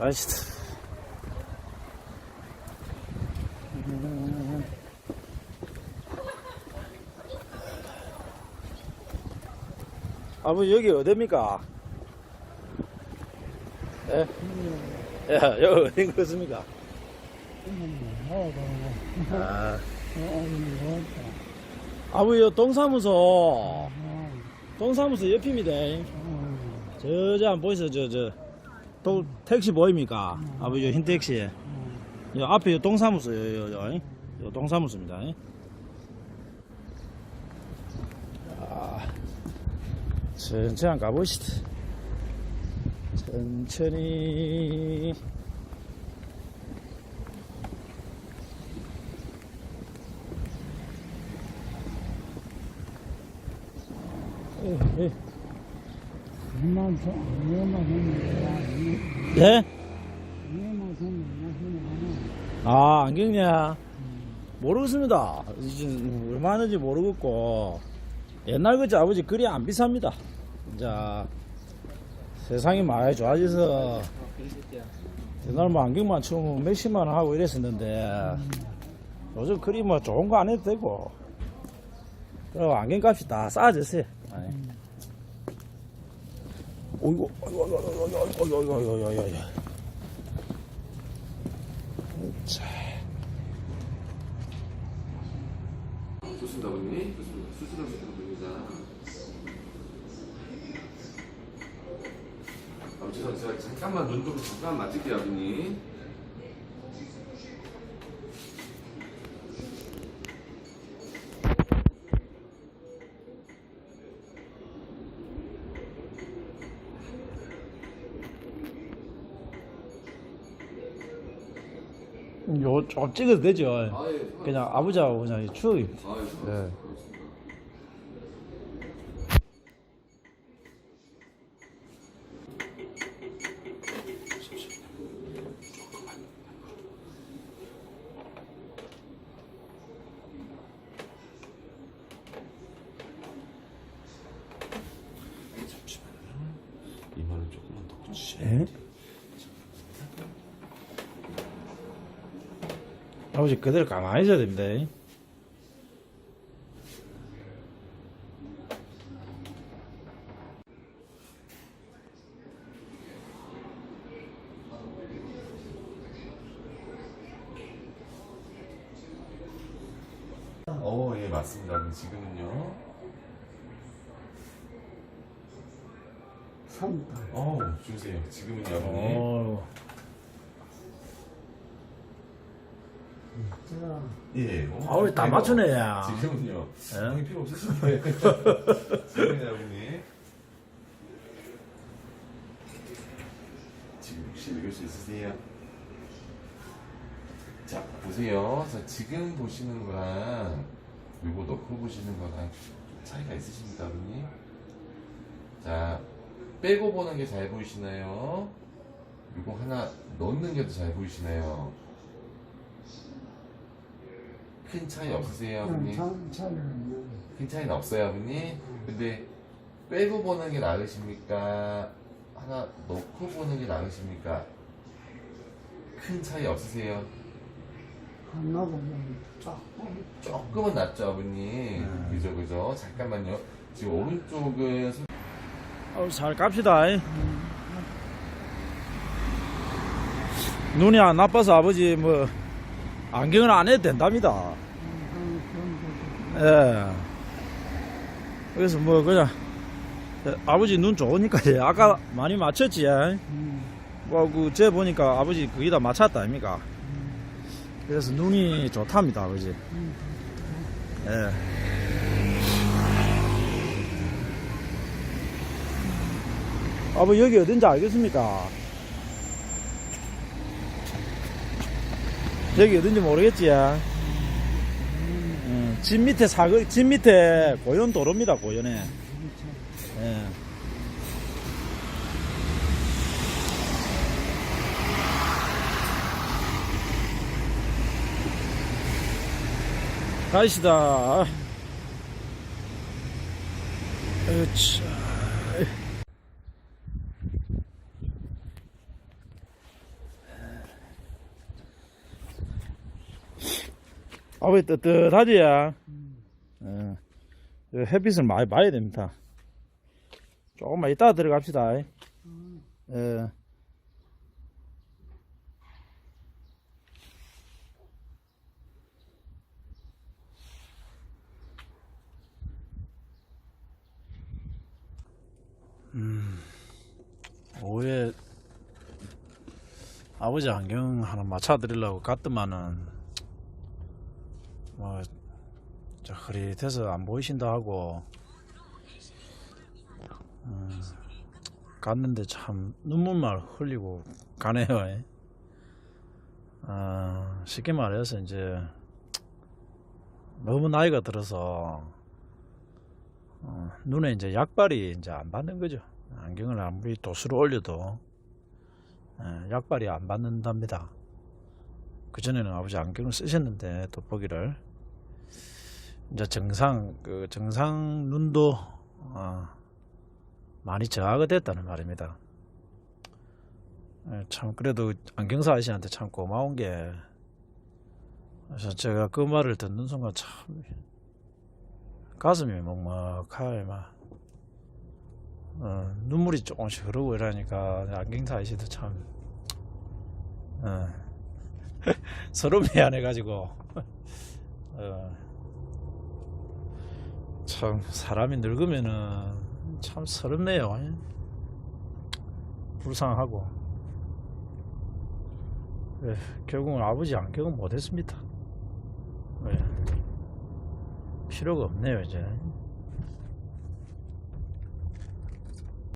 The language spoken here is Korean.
아이씨. 아버지 여기 어딥니까? 예? 야, 여기 어딘 것입니까? 아, 아버지 요 동사무소 동사무소 옆입니다. 저저 안 보이세요? 저, 저, 도, 택시 보입니까? 아버지, 요흰 택시. 요 앞에 요 동사무소, 요, 요, 요, 요, 요 동사무소입니다. 아, 천천히 한번 가보시다. 천천히. 에, 에. 네? 했는데, 아, 안경냐? 모르겠습니다. 이제 얼마 하는지 모르겠고. 옛날 그지 아버지 그리 안 비쌉니다. 자, 세상이 많이 좋아져서 옛날 뭐 안경만 치우면 몇십만 원 하고 이랬었는데 요즘 그리 뭐 좋은 거 안 해도 되고. 그리고 안경값이 다 싸졌어요. 어이구, 어이구, 어이구, 어이구, 어이구, 어이구, 어이구. 자. 좋습니다, 어머니. 좋습니다. 수술하면 됩니다. 아버지, 제가 잠깐만 눈 뜨고 잠깐만 맞을게요, 아버님. 요좀 찍어도 되죠. 아, 예. 그냥 아버지하고 그냥 추억이. 아, 예. 네. 잠시만요. 이마를 조금만 더. 예? 아버지 그대로 가만히 있어야 됩니다. 어, 예, 맞습니다. 지금은요. 삼다. 어, 주세요. 지금은요, 아버님. 어, 제가, 예. 어, 아버지 다 맞추네, 야. 지금은요. 예? 형이 필요 없으신 거예요. 지금은요, 아버님. 지금 혹시 읽을 수 있으세요? 자, 보세요. 자, 지금 보시는 거랑 요거 넣고 보시는 거랑 좀 차이가 있으십니까, 아버님? 자, 빼고 보는 게 잘 보이시나요? 요거 하나 넣는 게 더 잘 보이시나요? 큰 차이 없으세요, 아버님? 참, 차는, 큰 차이는 없어요, 아버님. 근데 빼고 보는 게 나으십니까? 하나 넣고 보는 게 나으십니까? 큰 차이 없으세요? 하나보면 조금, 조금은 낫죠, 아버님. 네. 그죠, 그죠. 잠깐만요. 지금 오른쪽은 손- 아버지 잘 갑시다. 눈이 안 나빠서 아버지 뭐 안경을 안 해도 된답니다. 예. 그래서 뭐 그냥 예, 아버지 눈 좋으니까 예, 아까 많이 맞췄지. 예. 음, 뭐그제 보니까 아버지 거의 다 맞췄다 아닙니까? 그래서 눈이 좋답니다 아버지. 예. 아버지 여기 어딘지 알겠습니까? 여기 어딘지 모르겠지? 음, 집 밑에 사거, 집 밑에 고연 도로입니다, 고연에. 예. 가시다. 으차. 아버지 뜨뜻하지? 음. 예. 그 햇빛을 많이 봐야 됩니다. 조금만 이따 들어갑시다. 예. 음, 오후에 아버지 안경 하나 맞춰드리려고 갔더만은 뭐저 흐릿해서 안 보이신다 하고 음, 갔는데 참 눈물만 흘리고 가네요. 예. 아, 쉽게 말해서 이제 너무 나이가 들어서 어, 눈에 이제 약발이 이제 안 받는 거죠. 안경을 아무리 도수를 올려도 예, 약발이 안 받는답니다. 그 전에는 아버지 안경을 쓰셨는데 돋보기를 이제 정상 그 정상 눈도 어, 많이 저하가 됐다는 말입니다. 예, 참 그래도 안경사 아저씨한테 참 고마운 게 그래서 제가 그 말을 듣는 순간 참 가슴이 먹먹하게 막 어, 눈물이 조금씩 흐르고 이러니까 안경사 아저씨도 참 어, 서로 미안해가지고 어, 참 사람이 늙으면은 참 서럽네요. 예. 불쌍하고 예, 결국은 아버지 안경은 못했습니다. 예. 필요가 없네요 이제.